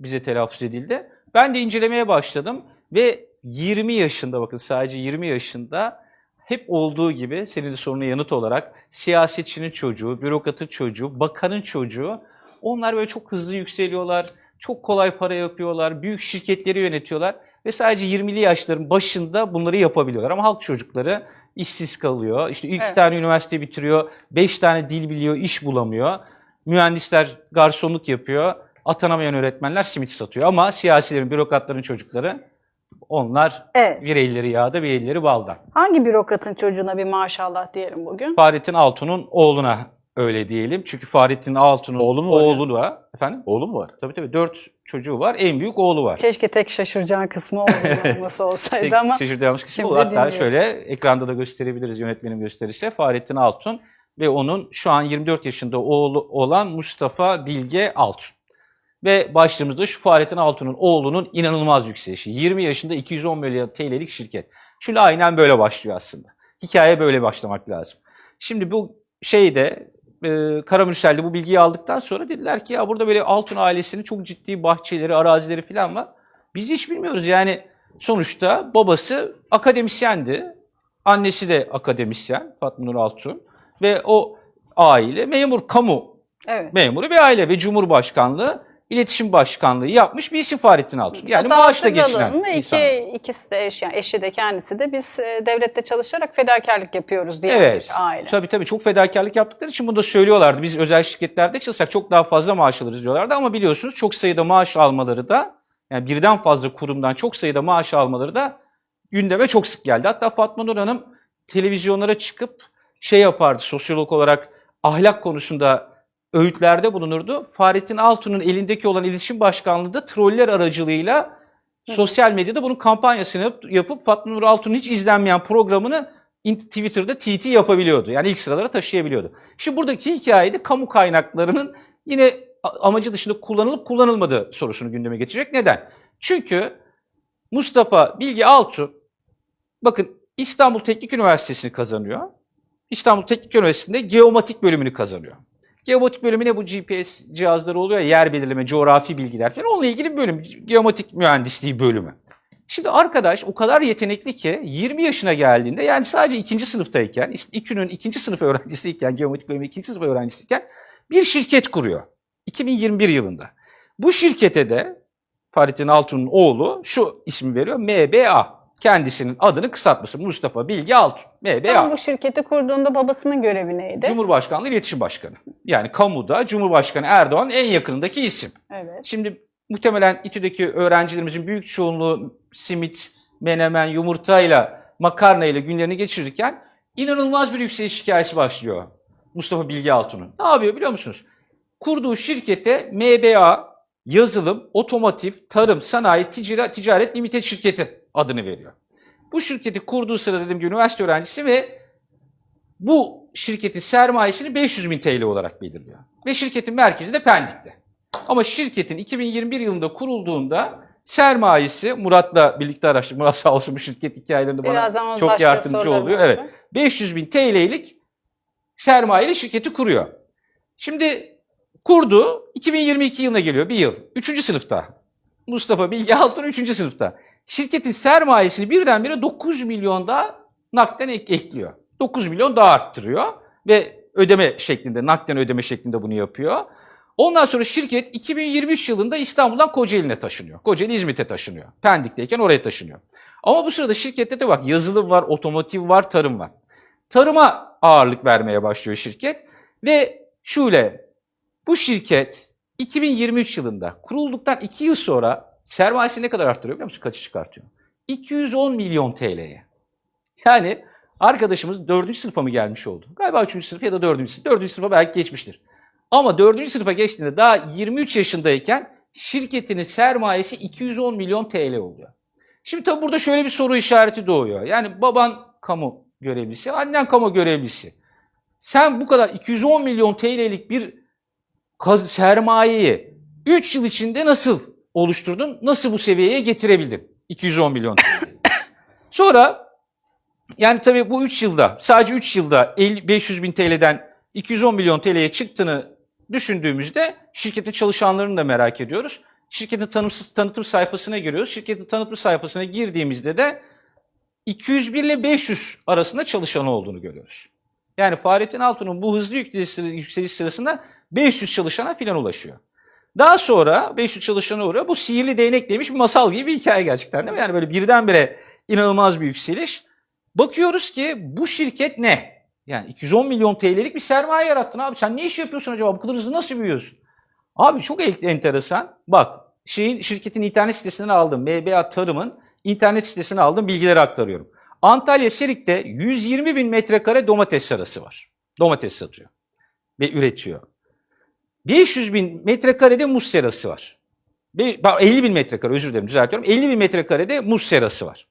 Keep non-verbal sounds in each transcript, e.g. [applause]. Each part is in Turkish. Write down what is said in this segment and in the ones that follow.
bize telaffuz edildi. Ben de incelemeye başladım ve 20 yaşında bakın sadece 20 yaşında hep olduğu gibi senin soruna yanıt olarak siyasetçinin çocuğu, bürokratın çocuğu, bakanın çocuğu onlar böyle çok hızlı yükseliyorlar, çok kolay para yapıyorlar, büyük şirketleri yönetiyorlar ve sadece 20'li yaşların başında bunları yapabiliyorlar. Ama halk çocukları işsiz kalıyor. İşte ilk Evet. tane üniversite bitiriyor, 5 tane dil biliyor, iş bulamıyor. Mühendisler garsonluk yapıyor, atanamayan öğretmenler simit satıyor. Ama siyasilerin, bürokratların çocukları onlar Evet. bir elleri yağda, bir elleri balda. Hangi bürokratın çocuğuna bir maşallah diyelim bugün? Fahrettin Altun'un oğluna öyle diyelim. Çünkü Fahrettin Altun'un Oğlu mu var oğlu var. Efendim? Oğlum mu var? Tabii tabii dört çocuğu var. En büyük oğlu var. Keşke tek şaşıracağın kısmı olması [laughs] olsaydı Tek ama şaşırtacağımız kısmı bu. Hatta dinliyorum. şöyle ekranda da gösterebiliriz yönetmenim gösterirse. Fahrettin Altun ve onun şu an 24 yaşında oğlu olan Mustafa Bilge Altun. Ve başlığımızda şu Fahrettin Altun'un oğlunun inanılmaz yükselişi. 20 yaşında 210 milyon TL'lik şirket. Şöyle aynen böyle başlıyor aslında. Hikaye böyle başlamak lazım. Şimdi bu şeyde e, Karamürsel'de bu bilgiyi aldıktan sonra dediler ki ya burada böyle Altun ailesinin çok ciddi bahçeleri, arazileri falan var. Biz hiç bilmiyoruz yani sonuçta babası akademisyendi. Annesi de akademisyen Fatma Nur Altun ve o aile memur, kamu evet. memuru bir aile ve Cumhurbaşkanlığı İletişim Başkanlığı yapmış bir isim Fahrettin Altun. Yani Hatta maaşla geçinen ve insan. iki, ikisi de eş, yani eşi de kendisi de biz e, devlette çalışarak fedakarlık yapıyoruz diye Evet. bir aile. Tabii tabii çok fedakarlık yaptıkları için bunu da söylüyorlardı. Biz özel şirketlerde çalışsak çok daha fazla maaş alırız diyorlardı ama biliyorsunuz çok sayıda maaş almaları da yani birden fazla kurumdan çok sayıda maaş almaları da gündeme çok sık geldi. Hatta Fatma Nur Hanım televizyonlara çıkıp şey yapardı sosyolog olarak ahlak konusunda öğütlerde bulunurdu. Fahrettin Altun'un elindeki olan iletişim başkanlığı da troller aracılığıyla sosyal medyada bunun kampanyasını yap- yapıp Fatma Nur Altun'un hiç izlenmeyen programını Twitter'da TT yapabiliyordu. Yani ilk sıralara taşıyabiliyordu. Şimdi buradaki hikayede kamu kaynaklarının yine amacı dışında kullanılıp kullanılmadığı sorusunu gündeme getirecek. Neden? Çünkü Mustafa Bilge Altun bakın İstanbul Teknik Üniversitesi'ni kazanıyor. İstanbul Teknik Üniversitesi'nde geomatik bölümünü kazanıyor. Geomatik bölümü ne bu GPS cihazları oluyor yer belirleme, coğrafi bilgiler falan onunla ilgili bir bölüm. Geomatik mühendisliği bölümü. Şimdi arkadaş o kadar yetenekli ki 20 yaşına geldiğinde yani sadece ikinci sınıftayken, İTÜ'nün ikinci sınıf [laughs] öğrencisiyken, geomatik bölümü ikinci sınıf öğrencisiyken bir şirket kuruyor. 2021 yılında. Bu şirkete de Fahrettin Altun'un oğlu şu ismi veriyor MBA. Kendisinin adını kısaltması Mustafa Bilge Altun. MBA. Tam bu şirketi kurduğunda babasının görevi neydi? Cumhurbaşkanlığı İletişim Başkanı. Yani kamuda Cumhurbaşkanı Erdoğan en yakınındaki isim. evet. Şimdi muhtemelen İTÜ'deki öğrencilerimizin büyük çoğunluğu simit, menemen, yumurtayla, makarnayla günlerini geçirirken inanılmaz bir yükseliş hikayesi başlıyor Mustafa Bilge Altun'un. Ne yapıyor biliyor musunuz? Kurduğu şirkete MBA, yazılım, otomotiv, tarım, sanayi, ticaret, ticaret limited şirketi adını veriyor. Bu şirketi kurduğu sırada dediğim gibi üniversite öğrencisi ve bu şirketin sermayesini 500 bin TL olarak belirliyor. Ve şirketin merkezi de Pendik'te. Ama şirketin 2021 yılında kurulduğunda sermayesi Murat'la birlikte araştırdık. Murat sağ olsun bu şirket hikayelerinde Birazdan bana çok yardımcı oluyor. Evet. 500 bin TL'lik sermayeli şirketi kuruyor. Şimdi kurdu 2022 yılına geliyor bir yıl. Üçüncü sınıfta. Mustafa Bilge Altun üçüncü sınıfta. Şirketin sermayesini birdenbire 9 milyon daha nakden ek- ekliyor. 9 milyon daha arttırıyor ve ödeme şeklinde, nakden ödeme şeklinde bunu yapıyor. Ondan sonra şirket 2023 yılında İstanbul'dan Kocaeli'ne taşınıyor. Kocaeli İzmit'e taşınıyor. Pendik'teyken oraya taşınıyor. Ama bu sırada şirkette de bak yazılım var, otomotiv var, tarım var. Tarıma ağırlık vermeye başlıyor şirket ve şöyle bu şirket 2023 yılında kurulduktan 2 yıl sonra sermayesini ne kadar arttırıyor biliyor musun? Kaçı çıkartıyor? 210 milyon TL'ye. Yani arkadaşımız 4. sınıfa mı gelmiş oldu? Galiba 3. sınıf ya da 4. sınıf. 4. sınıfa belki geçmiştir. Ama 4. sınıfa geçtiğinde daha 23 yaşındayken şirketinin sermayesi 210 milyon TL oluyor. Şimdi tabii burada şöyle bir soru işareti doğuyor. Yani baban kamu görevlisi, annen kamu görevlisi. Sen bu kadar 210 milyon TL'lik bir sermayeyi 3 yıl içinde nasıl oluşturdun? Nasıl bu seviyeye getirebildin? 210 milyon. [laughs] Sonra yani tabii bu 3 yılda sadece 3 yılda 50, 500 bin TL'den 210 milyon TL'ye çıktığını düşündüğümüzde şirkette çalışanlarını da merak ediyoruz. Şirketin tanımsız tanıtım sayfasına giriyoruz. Şirketin tanıtım sayfasına girdiğimizde de 201 ile 500 arasında çalışan olduğunu görüyoruz. Yani Fahrettin Altun'un bu hızlı yükseliş sırasında 500 çalışana filan ulaşıyor. Daha sonra 500 çalışana uğruyor. Bu sihirli değnek demiş bir masal gibi bir hikaye gerçekten değil mi? Yani böyle birdenbire inanılmaz bir yükseliş. Bakıyoruz ki bu şirket ne? Yani 210 milyon TL'lik bir sermaye yarattın abi. Sen ne iş yapıyorsun acaba? Bu kadar hızlı nasıl büyüyorsun? Abi çok en- enteresan. Bak şeyin şirketin internet sitesinden aldım. MBA Tarım'ın internet sitesine aldım bilgileri aktarıyorum. Antalya Serik'te 120 bin metrekare domates serası var. Domates satıyor ve üretiyor. 500 bin metrekarede muz serası var. Be- bak, 50 bin metrekare özür dilerim düzeltiyorum. 50 bin metrekarede muz serası var.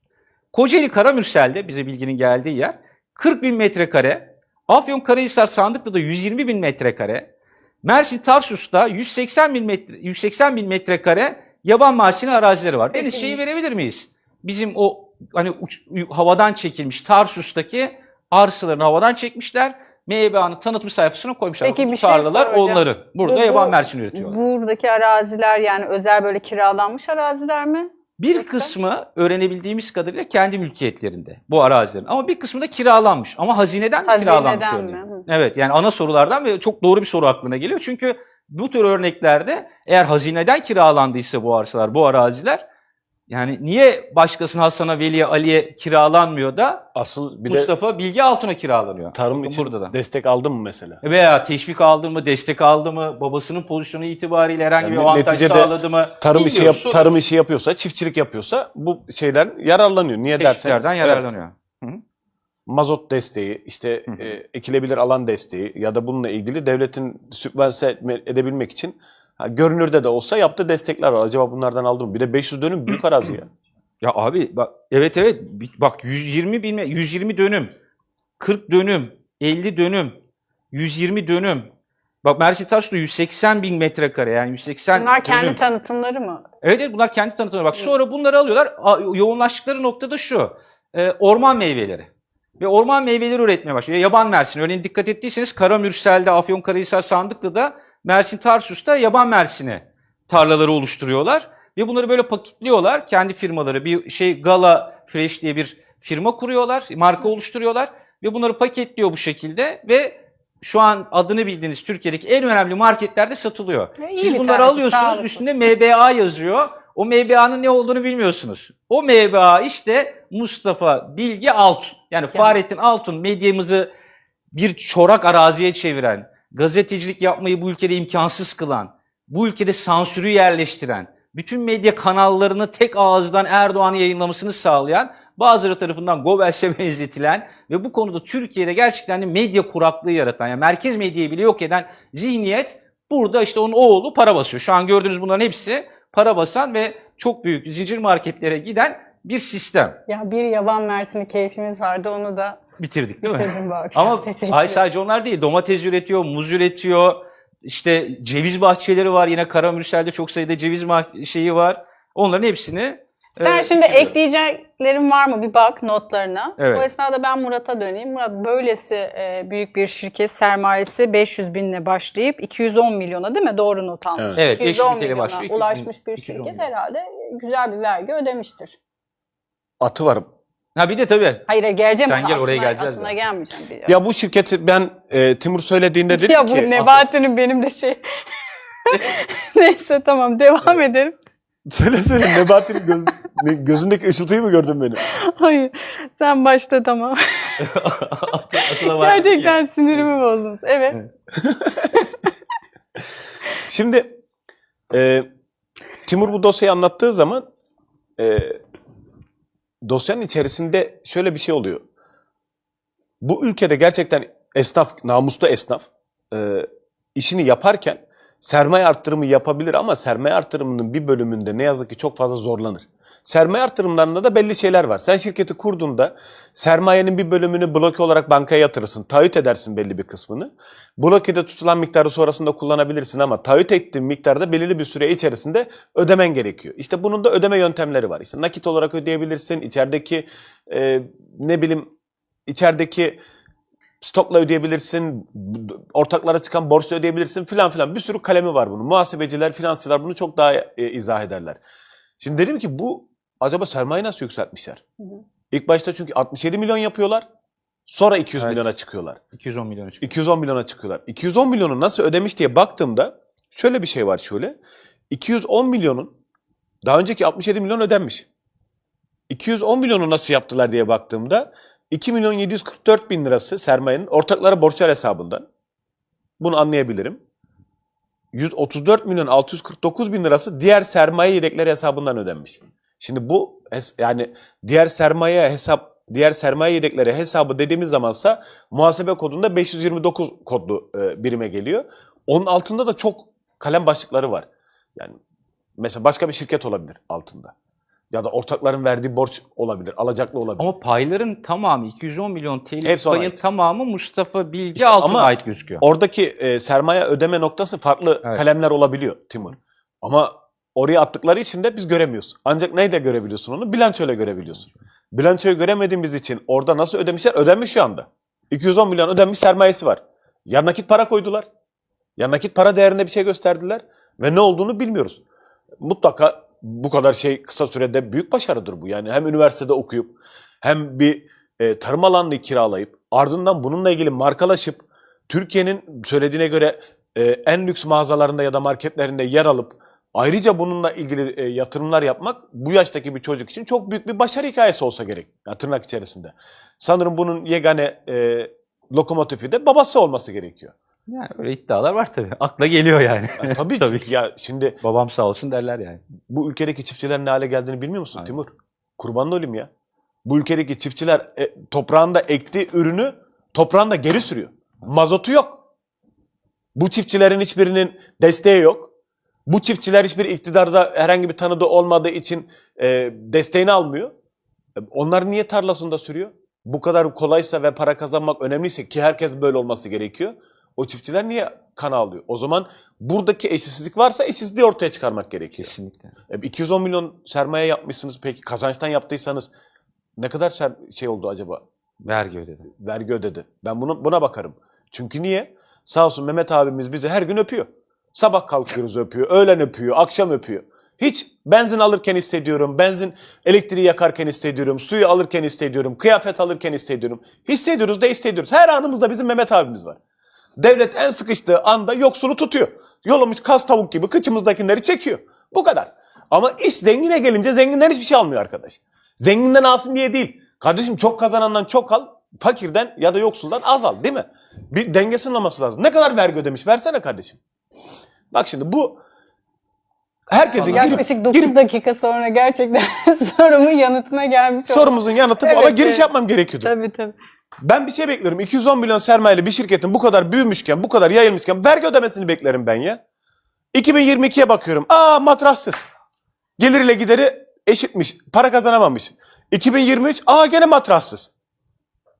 Kocaeli Karamürsel'de bize bilginin geldiği yer 40 bin metrekare. Afyon Karahisar Sandıklı'da 120 bin metrekare. Mersin Tarsus'ta 180 bin metre, 180 bin metrekare yaban marsini arazileri var. Deniz şeyi verebilir miyiz? Bizim o hani uç- havadan çekilmiş Tarsus'taki arsalarını havadan çekmişler. MBA'nın tanıtım sayfasına koymuşlar. Peki Bu bir şey tarlalar soracağım. onların. Burada Bu- yaban mersini üretiyorlar. Buradaki araziler yani özel böyle kiralanmış araziler mi? Bir Yoksa? kısmı öğrenebildiğimiz kadarıyla kendi mülkiyetlerinde bu arazilerin. Ama bir kısmı da kiralanmış. Ama hazineden mi kiralanmış? Hazineden örneğin? mi? Hı. Evet yani ana sorulardan ve çok doğru bir soru aklına geliyor. Çünkü bu tür örneklerde eğer hazineden kiralandıysa bu arsalar, bu araziler yani niye başkasına Hasan'a, Veli'ye, Ali'ye kiralanmıyor da Asıl bir de Mustafa Bilge Altun'a kiralanıyor? tarım için Burada da. destek aldın mı mesela? Veya teşvik aldı mı, destek aldı mı, babasının pozisyonu itibariyle herhangi Yani bir avantaj neticede sağladı mı? Tarım işi yap, Bilmiyoruz, tarım işi yapıyorsa, çiftçilik yapıyorsa bu şeyden yararlanıyor. Niye derseniz? Teşviklerden evet, yararlanıyor. mazot desteği, işte e, ekilebilir alan desteği ya da bununla ilgili devletin sübvanse etme- edebilmek için ha, görünürde de olsa yaptığı destekler var. Acaba bunlardan aldı mı? Bir de 500 dönüm büyük arazi ya. [clears throat] Ya abi bak evet evet bak 120 bilme 120 dönüm 40 dönüm 50 dönüm 120 dönüm Bak Mersin Tarsus'ta 180 bin metrekare yani 180 Bunlar kendi dönüm. tanıtımları mı? Evet evet bunlar kendi tanıtımları. Bak sonra bunları alıyorlar. Yoğunlaştıkları noktada şu. e, orman meyveleri. Ve orman meyveleri üretmeye başlıyor. Yaban mersini. Örneğin dikkat ettiyseniz Karamürsel'de, Afyonkarahisar Sandıklı'da, Mersin Tarsus'ta yaban mersini tarlaları oluşturuyorlar. Ve bunları böyle paketliyorlar. Kendi firmaları bir şey Gala Fresh diye bir firma kuruyorlar. Marka oluşturuyorlar. Ve bunları paketliyor bu şekilde ve şu an adını bildiğiniz Türkiye'deki en önemli marketlerde satılıyor. İyi Siz bunları tercih, alıyorsunuz üstünde MBA yazıyor. O MBA'nın ne olduğunu bilmiyorsunuz. O MBA işte Mustafa Bilgi Altun. Yani Fahrettin Altun medyamızı bir çorak araziye çeviren, gazetecilik yapmayı bu ülkede imkansız kılan, bu ülkede sansürü yerleştiren, bütün medya kanallarını tek ağızdan Erdoğan'ı yayınlamasını sağlayan, bazıları tarafından Goebbels'e [laughs] benzetilen ve bu konuda Türkiye'de gerçekten de medya kuraklığı yaratan, yani merkez medyayı bile yok eden zihniyet burada işte onun oğlu para basıyor. Şu an gördüğünüz bunların hepsi para basan ve çok büyük zincir marketlere giden bir sistem. Ya bir yaban mersini keyfimiz vardı onu da Bitirdik değil mi? bitirdim bu akşam. Ama [laughs] ay sadece onlar değil. Domates üretiyor, muz üretiyor. İşte ceviz bahçeleri var. Yine Karamürsel'de çok sayıda ceviz şeyi var. Onların hepsini Sen e, şimdi bitiriyorum. ekleyeceklerin var mı bir bak notlarına. Evet. O esnada ben Murat'a döneyim. Murat böylesi e, büyük bir şirket sermayesi 500 binle başlayıp 210 milyona değil mi? Doğru not almış. Evet. Evet, 500 210 bin TL milyona başlıyor, 210 ulaşmış bir 210 şirket milyon. herhalde güzel bir vergi ödemiştir. Atı var. Ha bir de tabii. Hayır geleceğim. Sen gel, oraya geleceğiz de. gelmeyeceğim. Bir Ya bu şirketi ben e, Timur söylediğinde dedim ya bu ki Nebati'nin benim de şey... [laughs] Neyse tamam devam edelim. söyle söyle Nebati'nin göz, ne- gözündeki ışıltıyı mı gördün benim? Hayır sen başta tamam. [laughs] Atıla var. Gerçekten sinirimi bozdunuz. Evet. [laughs] Şimdi e, Timur bu dosyayı anlattığı zaman e, dosyanın içerisinde şöyle bir şey oluyor. Bu ülkede gerçekten esnaf, namuslu esnaf e, işini yaparken sermaye arttırımı yapabilir ama sermaye arttırımının bir bölümünde ne yazık ki çok fazla zorlanır. Sermaye artırımlarında da belli şeyler var. Sen şirketi kurduğunda sermayenin bir bölümünü bloke olarak bankaya yatırırsın. Taahhüt edersin belli bir kısmını. Blokede tutulan miktarı sonrasında kullanabilirsin ama taahhüt ettiğin miktarda belirli bir süre içerisinde ödemen gerekiyor. İşte bunun da ödeme yöntemleri var. İşte nakit olarak ödeyebilirsin. İçerideki e, ne bileyim içerideki stokla ödeyebilirsin, ortaklara çıkan borçla ödeyebilirsin filan filan. Bir sürü kalemi var bunun. Muhasebeciler, finansçılar bunu çok daha e, izah ederler. Şimdi dedim ki bu acaba sermaye nasıl yükseltmişler? Hı hı. İlk başta çünkü 67 milyon yapıyorlar. Sonra 200 Evet. milyona çıkıyorlar. 210 milyon çıkıyor. 210 milyona çıkıyorlar. 210 milyonu nasıl ödemiş diye baktığımda şöyle bir şey var şöyle. 210 milyonun daha önceki 67 milyon ödenmiş. 210 milyonu nasıl yaptılar diye baktığımda 2 milyon 744 bin lirası sermayenin ortaklara borçlar hesabından. Bunu anlayabilirim. 134 milyon 649 bin lirası diğer sermaye yedekleri hesabından ödenmiş. Şimdi bu yani diğer sermaye hesap diğer sermaye yedekleri hesabı dediğimiz zamansa muhasebe kodunda 529 kodlu e, birime geliyor. Onun altında da çok kalem başlıkları var. Yani mesela başka bir şirket olabilir altında. Ya da ortakların verdiği borç olabilir, alacaklı olabilir. Ama payların tamamı 210 milyon TL Hepsi payın ait. tamamı Mustafa Bilgi İşte altına ama ait gözüküyor. Oradaki e, sermaye ödeme noktası farklı Evet. kalemler olabiliyor Timur. Ama oraya attıkları için de biz göremiyoruz. Ancak neyle görebiliyorsun onu? Bilançoyla görebiliyorsun. Bilançoyu göremediğimiz için orada nasıl ödemişler? Ödenmiş şu anda. 210 milyon ödenmiş sermayesi var. Ya nakit para koydular. Ya nakit para değerinde bir şey gösterdiler. Ve ne olduğunu bilmiyoruz. Mutlaka bu kadar şey kısa sürede büyük başarıdır bu. Yani hem üniversitede okuyup hem bir e, tarım alanını kiralayıp ardından bununla ilgili markalaşıp Türkiye'nin söylediğine göre e, en lüks mağazalarında ya da marketlerinde yer alıp ayrıca bununla ilgili e, yatırımlar yapmak bu yaştaki bir çocuk için çok büyük bir başarı hikayesi olsa gerek. Yani tırnak içerisinde. Sanırım bunun yegane e, lokomotifi de babası olması gerekiyor. Yani öyle iddialar var tabii. [laughs] Akla geliyor yani. Yani tabii, [laughs] Tabii ki. Ya şimdi Babam sağ olsun derler yani. bu ülkedeki çiftçilerin ne hale geldiğini bilmiyor musun Aynen. Timur? Kurban olayım ya. Bu ülkedeki çiftçiler e, toprağında ektiği ürünü toprağında geri sürüyor. Mazotu yok. Bu çiftçilerin hiçbirinin desteği yok. Bu çiftçiler hiçbir iktidarda herhangi bir tanıdığı olmadığı için e, desteğini almıyor. E, onlar niye tarlasında sürüyor? Bu kadar kolaysa ve para kazanmak önemliyse ki herkes böyle olması gerekiyor. O çiftçiler niye kan alıyor? O zaman buradaki eşitsizlik varsa eşitsizliği ortaya çıkarmak gerekiyor. Kesinlikle. E, 210 milyon sermaye yapmışsınız peki kazançtan yaptıysanız ne kadar ser- şey oldu acaba? Vergi ödedi. Vergi ödedi. Ben bunu buna bakarım. Çünkü niye? Sağ olsun Mehmet abimiz bizi her gün öpüyor. Sabah kalkıyoruz öpüyor, öğlen öpüyor, akşam öpüyor. Hiç benzin alırken hissediyorum, benzin elektriği yakarken hissediyorum, suyu alırken hissediyorum, kıyafet alırken hissediyorum. Hissediyoruz da hissediyoruz. Her anımızda bizim Mehmet abimiz var. Devlet en sıkıştığı anda yoksulu tutuyor. Yolamış kas tavuk gibi kıçımızdakileri çekiyor. Bu kadar. Ama iş zengine gelince zenginden hiçbir şey almıyor arkadaş. Zenginden alsın diye değil. Kardeşim çok kazanandan çok al, fakirden ya da yoksuldan az al değil mi? Bir dengesinin olması lazım. Ne kadar vergi ödemiş versene kardeşim. Bak şimdi bu herkesin girip, Yaklaşık 9 girip dakika sonra gerçekten [laughs] sorumun yanıtına gelmiş oldum. sorumuzun yanıtı bu Evet, ama giriş evet. yapmam gerekiyordu. Tabii tabii. Ben bir şey bekliyorum. 210 milyon sermayeli bir şirketin bu kadar büyümüşken, bu kadar yayılmışken vergi ödemesini beklerim ben ya. 2022'ye bakıyorum. Aa matrassız. Geliriyle gideri eşitmiş. Para kazanamamış. 2023 aa gene matrassız.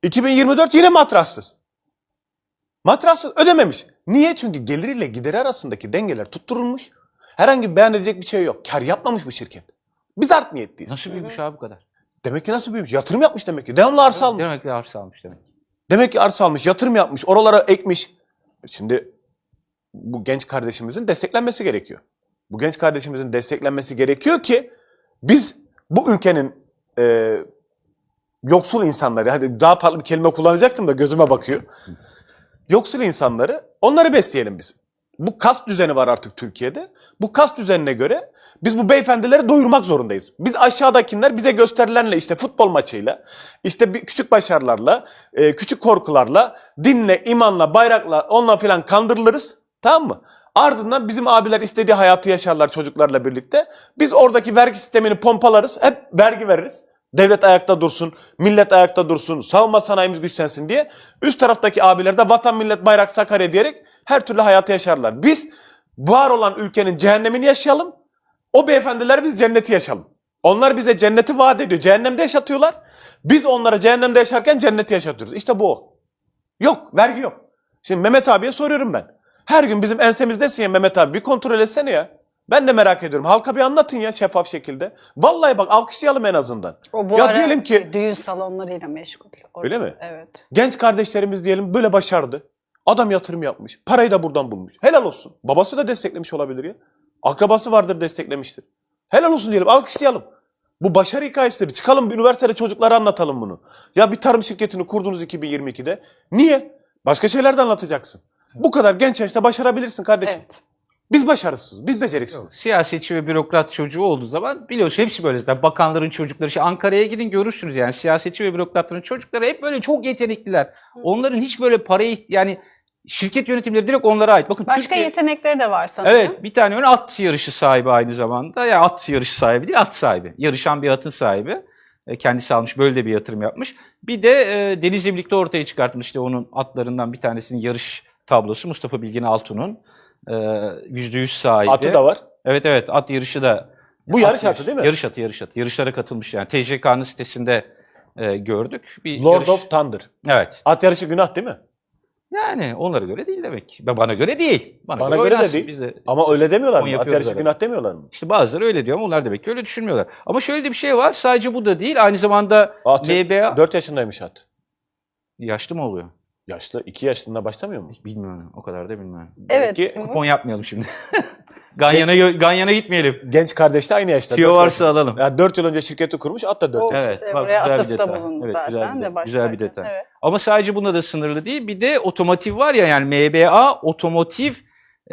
2024 yine matrassız. Matrassız ödememiş. Niye? Çünkü geliriyle gideri arasındaki dengeler tutturulmuş. Herhangi bir beyan edecek bir şey yok. Kar yapmamış bu şirket. Biz art niyetliyiz. Nasıl büyümüş abi bu kadar? Demek ki nasıl büyümüş? Yatırım yapmış demek ki. Devamlı arsa almış. Demek ki arsa almış demek. Demek ki arsa almış, yatırım yapmış, oralara ekmiş. Şimdi bu genç kardeşimizin desteklenmesi gerekiyor. Bu genç kardeşimizin desteklenmesi gerekiyor ki biz bu ülkenin e, yoksul insanları, hadi daha farklı bir kelime kullanacaktım da gözüme bakıyor. Yoksul insanları, onları besleyelim biz. Bu kast düzeni var artık Türkiye'de. Bu kast düzenine göre biz bu beyefendileri doyurmak zorundayız. Biz aşağıdakiler bize gösterilenle işte futbol maçıyla, işte bir küçük başarılarla, e, küçük korkularla, dinle, imanla, bayrakla, onunla filan kandırılırız. Tamam mı? Ardından bizim abiler istediği hayatı yaşarlar çocuklarla birlikte. Biz oradaki vergi sistemini pompalarız. Hep vergi veririz. Devlet ayakta dursun, millet ayakta dursun, savunma sanayimiz güçlensin diye. Üst taraftaki abiler de vatan, millet, bayrak, Sakarya diyerek her türlü hayatı yaşarlar. Biz var olan ülkenin cehennemini yaşayalım. O beyefendiler biz cenneti yaşayalım. Onlar bize cenneti vaat ediyor. Cehennemde yaşatıyorlar. Biz onlara cehennemde yaşarken cenneti yaşatıyoruz. İşte bu o. Yok, vergi yok. Şimdi Mehmet abiye soruyorum ben. Her gün bizim ensemizdesin ya Mehmet abi bir kontrol etsene ya. Ben de merak ediyorum. Halka bir anlatın ya şeffaf şekilde. Vallahi bak alkışlayalım en azından. O bu Ya ara diyelim ki- düğün salonlarıyla meşgul. Öyle mi? Evet. Genç kardeşlerimiz diyelim böyle başardı. Adam yatırım yapmış. Parayı da buradan bulmuş. Helal olsun. Babası da desteklemiş olabilir ya. Akrabası vardır desteklemiştir. Helal olsun diyelim. Alkışlayalım. Bu başarı hikayesidir. Çıkalım bir üniversitede çocuklara anlatalım bunu. Ya bir tarım şirketini kurdunuz 2022'de. Niye? Başka şeyler de anlatacaksın. Bu kadar genç yaşta başarabilirsin kardeşim. Evet. Biz başarısız, biz beceriksiz. Siyasetçi ve bürokrat çocuğu olduğu zaman biliyorsun hepsi böyle zaten. Bakanların çocukları. Şey, Ankara'ya gidin görürsünüz yani. Siyasetçi ve bürokratların çocukları hep böyle çok yetenekliler. Onların hiç böyle parayı yani şirket yönetimleri direkt onlara ait. Bakın Başka Türkiye- yetenekleri de var sanırım. Evet bir tane öyle at yarışı sahibi aynı zamanda. Ya at yarışı sahibi değil at sahibi. Yarışan bir atın sahibi. E, Kendisi almış böyle de bir yatırım yapmış. Bir de e, Deniz'le birlikte ortaya çıkartmış işte onun atlarından bir tanesinin yarış tablosu Mustafa Bilgin Altun'un. E, %100 sahibi. Atı da var. Evet evet at yarışı da. Bu yarış At atı değil mi? Yarış atı yarış atı. Yarışlara katılmış yani. TCK'nın sitesinde e, gördük. Bir Lord yarış- of Thunder. Evet. At yarışı günah değil mi? Yani onlara göre değil demek. Ve Bana göre değil. Bana, Bana göre, göre de değil. Biz de Ama öyle demiyorlar mı? At yarışı günah demiyorlar mı? İşte bazıları öyle diyor ama onlar demek ki öyle düşünmüyorlar. Ama şöyle de bir şey var. Sadece bu da değil. Aynı zamanda At MBA... 4 yaşındaymış at. Yaşlı mı oluyor? Yaşlı. 2 yaşında başlamıyor mu? Bilmiyorum. O kadar da bilmiyorum. Evet. Belki. Kupon yapmayalım şimdi. [laughs] Ganyan'a Ganyan'a gitmeyelim. Genç kardeş de aynı yaşta. Tüyo Dört varsa yaşında. alalım. Ya 4 yıl önce şirketi kurmuş at da 4 O. Evet, işte bak, güzel bir atıfta detay. bulundu Evet, zaten güzel bir de detay. Güzel bir başlarken. detay. Evet. Ama sadece bununla da sınırlı değil. Bir de otomotiv var ya yani MBA Otomotiv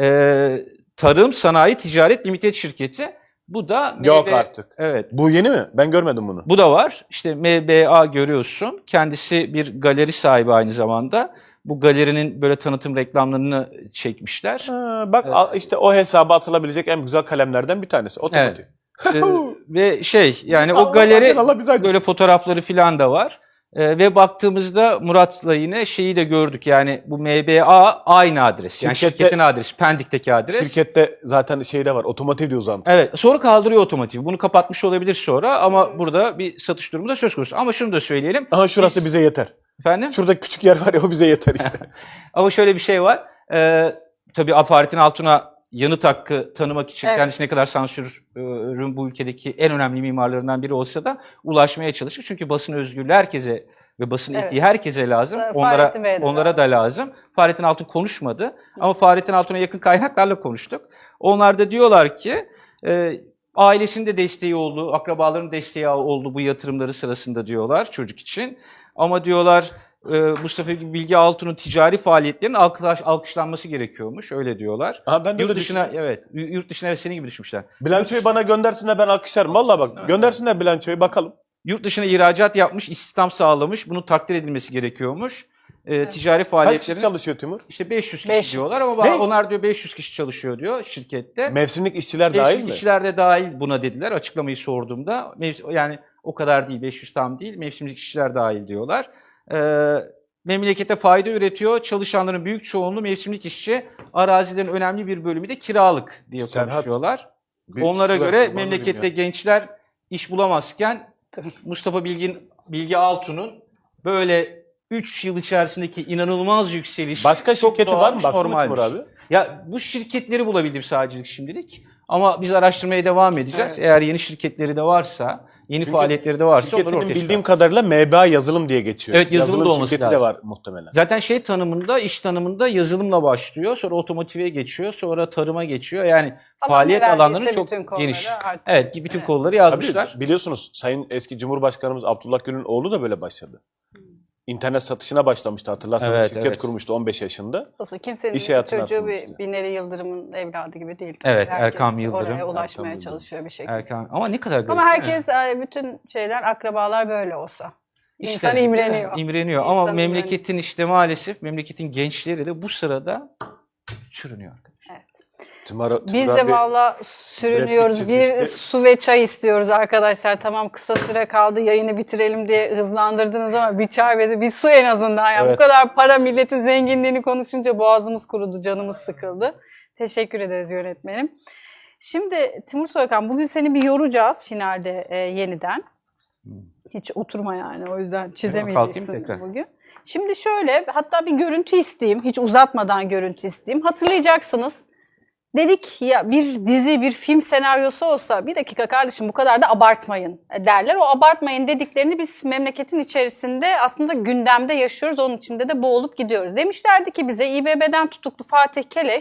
e, Tarım Sanayi Ticaret Limited şirketi. Bu da Yok MBA artık. Evet. Bu yeni mi? Ben görmedim bunu. Bu da var. İşte MBA görüyorsun. Kendisi bir galeri sahibi aynı zamanda. Bu galerinin böyle tanıtım reklamlarını çekmişler. Ha, bak Evet. işte o hesaba atılabilecek en güzel kalemlerden bir tanesi. Otomotiv. Ee, ve şey yani Allah o galeri Allah acısın. böyle fotoğrafları filan da var. Ee, ve baktığımızda Murat'la yine şeyi de gördük. Yani bu MBA aynı adres. Yani Şirkette- şirketin adresi, Pendik'teki adres. Şirkette zaten şey de var. Otomotiv diyor uzantı. Evet. Sonra kaldırıyor otomotiv. Bunu kapatmış olabilir sonra ama burada bir satış durumu da söz konusu. Ama şunu da söyleyelim. Aha şurası Biz- bize yeter. Efendim? Şurada küçük yer var ya o bize yeter işte. [laughs] Ama şöyle bir şey var. Ee, tabii Fahrettin Altun'a yanıt hakkı tanımak için Evet. kendisi ne kadar sansürün bu ülkedeki en önemli mimarlarından biri olsa da ulaşmaya çalışır. Çünkü basın özgürlüğü herkese ve basın Evet. etiği herkese lazım. Onlara Fahrettin de onlara da lazım. Fahrettin Altun konuşmadı ama Fahrettin Altun'a yakın kaynaklarla konuştuk. Onlar da diyorlar ki e, ailesinin de desteği oldu, akrabaların desteği oldu bu yatırımları sırasında diyorlar çocuk için. Ama diyorlar Mustafa Bilge Altun'un ticari faaliyetlerinin alkış, alkışlanması gerekiyormuş. Öyle diyorlar. Aha ben de Yurt öyle dışına evet, yurt dışına evet, senin gibi düşünmüşler. Bilançoyu bana göndersinler ben alkışlarım. Valla bak göndersinler bilançoyu bakalım. Yurt dışına ihracat yapmış, istihdam sağlamış. Bunun takdir edilmesi gerekiyormuş. E, ticari Kaç kişi çalışıyor Timur? işte 500 kişi 500. diyorlar ama Ne? onlar diyor 500 kişi çalışıyor diyor şirkette. Mevsimlik işçiler dahil mi? kişiler de dahil buna dediler açıklamayı sorduğumda. Mevs- yani o kadar değil 500 tam değil mevsimlik işçiler dahil diyorlar. Ee, memlekete fayda üretiyor. Çalışanların büyük çoğunluğu mevsimlik işçi. Arazilerin önemli bir bölümü de kiralık diye Serhat, konuşuyorlar. Onlara göre memlekette gençler iş bulamazken Mustafa Bilgin Bilge Altun'un böyle 3 yıl içerisindeki inanılmaz yükseliş Başka şirketi var mı? Normalmiş. abi? Ya bu şirketleri bulabildim sadece şimdilik. Ama biz araştırmaya devam edeceğiz. Evet. Eğer yeni şirketleri de varsa, yeni Çünkü faaliyetleri de varsa onları ortaya bildiğim çıkar. kadarıyla MBA yazılım diye geçiyor. Evet, yazılım da olması şirketi de lazım. var muhtemelen. Zaten şey tanımında, iş tanımında yazılımla başlıyor. Sonra otomotive geçiyor. Sonra tarıma geçiyor. Yani Ama faaliyet alanları çok bütün kolları geniş. artık. Evet, bütün Evet. kolları Tabii, yazmışlar. biliyorsunuz Sayın eski Cumhurbaşkanımız Abdullah Gül'ün oğlu da böyle başladı. İnternet satışına başlamıştı hatırlarsanız. Evet, Şirket evet. kurmuştu 15 yaşında. Olsun kimsenin İş hayatına çocuğu bir yani. Binali Yıldırım'ın evladı gibi değil. Evet, Herkes Erkam Yıldırım. Oraya ulaşmaya Erkam Yıldırım. çalışıyor bir şekilde. Erkan. Ama ne kadar garip. Ama değil mi? herkes e, bütün şeyler akrabalar böyle olsa. İşte, İnsan imreniyor. İmreniyor. Ama İnsan memleketin işte maalesef memleketin gençleri de bu sırada çürünüyor. Evet. Timur, Biz de valla sürünüyoruz. Bir su ve çay istiyoruz arkadaşlar. Tamam kısa süre kaldı yayını bitirelim diye hızlandırdınız ama bir çay ve bir su en azından. Yani Evet. Bu kadar para milletin zenginliğini konuşunca boğazımız kurudu, canımız sıkıldı. Teşekkür ederiz yönetmenim. Şimdi Timur Soykan bugün seni bir yoracağız finalde e, yeniden. Hiç oturma yani o yüzden çizemeyeceksin bugün. Şimdi şöyle hatta bir görüntü isteyeyim. Hiç uzatmadan görüntü isteyeyim. Hatırlayacaksınız. Dedik ya bir dizi, bir film senaryosu olsa bir dakika kardeşim bu kadar da abartmayın derler. O abartmayın dediklerini biz memleketin içerisinde aslında gündemde yaşıyoruz. Onun içinde de boğulup gidiyoruz. Demişlerdi ki bize İBB'den tutuklu Fatih Keleş